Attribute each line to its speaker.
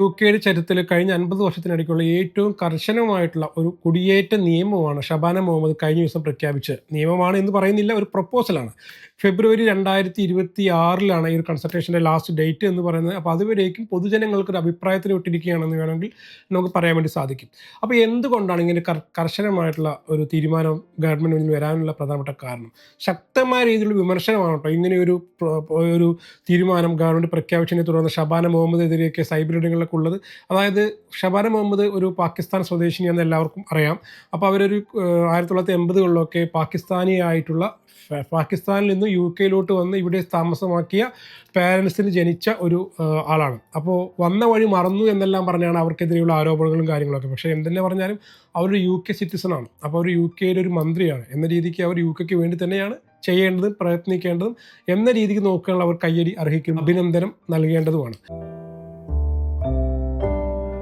Speaker 1: U കെയുടെ ചരിത്രത്തിൽ കഴിഞ്ഞ അൻപത് വർഷത്തിനിടയ്ക്കുള്ള ഏറ്റവും കർശനമായിട്ടുള്ള ഒരു കുടിയേറ്റ നിയമമാണ് ഷബാന മുഹമ്മദ് കഴിഞ്ഞ ദിവസം പ്രഖ്യാപിച്ചത്. നിയമമാണ് എന്ന് പറയുന്നില്ല ഒരു പ്രപ്പോസലാണ് ഫെബ്രുവരി രണ്ടായിരത്തി ഇരുപത്തി ആറിലാണ് ഈ ഒരു കൺസൾട്ടേഷന്റെ ലാസ്റ്റ് ഡേറ്റ് എന്ന് പറയുന്നത്. അപ്പോൾ അതുവരേക്കും പൊതുജനങ്ങൾക്ക് ഒരു അഭിപ്രായത്തിന് വിട്ടിരിക്കുകയാണെന്ന് വേണമെങ്കിൽ നമുക്ക് പറയാൻ വേണ്ടി സാധിക്കും. അപ്പോൾ എന്തുകൊണ്ടാണ് ഇങ്ങനെ കർ- കർശനമായിട്ടുള്ള ഒരു തീരുമാനം ഗവൺമെന്റ് മുന്നിൽ വരാനുള്ള പ്രധാനപ്പെട്ട കാരണം? ശക്തമായ രീതിയിലുള്ള വിമർശനമാണ് കേട്ടോ ഇങ്ങനെ ഒരു ഒരു തീരുമാനം ഗവൺമെന്റ് പ്രഖ്യാപിച്ചതിനെ തുടർന്ന് ഷബാന മുഹമ്മദ് എതിരെയൊക്കെ സൈബർ ഇടങ്ങളിലൊക്കെ ഉള്ളത് അതായത് ഷബാന മുഹമ്മദ് ഒരു പാകിസ്ഥാൻ സ്വദേശിനിയാണെന്ന് എല്ലാവർക്കും അറിയാം. അപ്പോൾ അവരൊരു ആയിരത്തി തൊള്ളായിരത്തി എൺപതുകളിലൊക്കെ പാകിസ്ഥാനി ആയിട്ടുള്ള പാകിസ്ഥാനിൽ നിന്ന് യു കെയിലോട്ട് വന്ന് ഇവിടെ താമസമാക്കിയ പാരൻസിന് ജനിച്ച ഒരു ആളാണ്. അപ്പോൾ വന്ന വഴി മറന്നു എന്നെല്ലാം പറഞ്ഞാണ് അവർക്കെതിരെയുള്ള ആരോപണങ്ങളും കാര്യങ്ങളൊക്കെ. പക്ഷേ എന്തെന്നെ പറഞ്ഞാലും അവരൊരു യു കെ സിറ്റിസൺ ആണ്. അപ്പോൾ അവർ യു കെയിലെ ഒരു മന്ത്രിയാണ്. എന്ന രീതിക്ക് അവർ യു കെക്ക് വേണ്ടി തന്നെയാണ് ചെയ്യേണ്ടതും പ്രയത്നിക്കേണ്ടതും എന്ന രീതിക്ക് നോക്കുകയാണെങ്കിൽ അവർ കയ്യടി അർഹിക്കും അഭിനന്ദനം നൽകേണ്ടതുമാണ്.